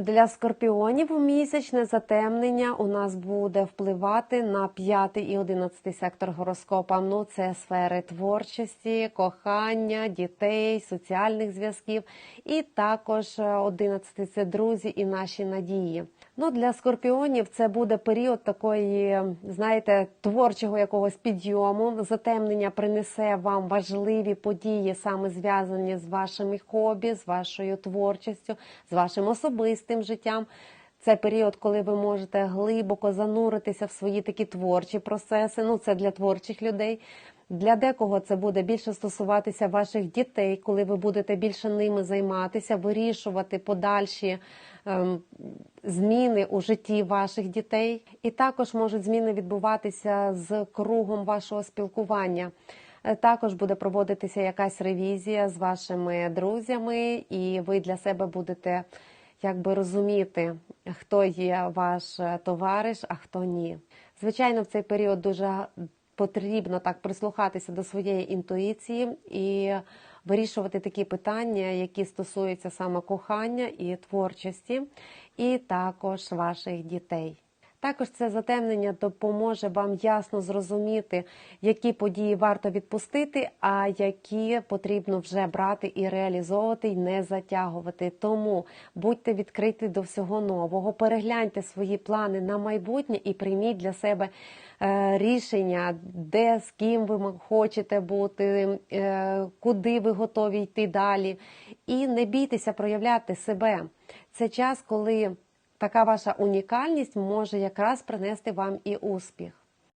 Для скорпіонів місячне затемнення у нас буде впливати на п'ятий і одинадцятий сектор гороскопа. Ну, це сфери творчості, кохання, дітей, соціальних зв'язків. І також е, одинадцятий це друзі і наші надії. Ну, для скорпіонів це буде період такої, знаєте, творчого якогось підйому. Затемнення принесе вам важливі події, саме зв'язані з вашими хобі, з вашою творчістю, з вашим особистим життям. Це період, коли ви можете глибоко зануритися в свої такі творчі процеси. Ну, це для творчих людей. Для декого це буде більше стосуватися ваших дітей, коли ви будете більше ними займатися, вирішувати подальші ем, зміни у житті ваших дітей. І також можуть зміни відбуватися з кругом вашого спілкування. Е, Також буде проводитися якась ревізія з вашими друзями, і ви для себе будете якби розуміти, хто є ваш е, товариш, а хто ні. Звичайно, в цей період дуже потрібно так прислухатися до своєї інтуїції і вирішувати такі питання, які стосуються саме кохання і творчості, і також ваших дітей. Також це затемнення допоможе вам ясно зрозуміти, які події варто відпустити, а які потрібно вже брати і реалізовувати, і не затягувати. Тому будьте відкриті до всього нового, перегляньте свої плани на майбутнє і прийміть для себе е, рішення, де з ким ви хочете бути, е, куди ви готові йти далі. І не бійтеся проявляти себе. Це час, коли така ваша унікальність може якраз принести вам і успіх.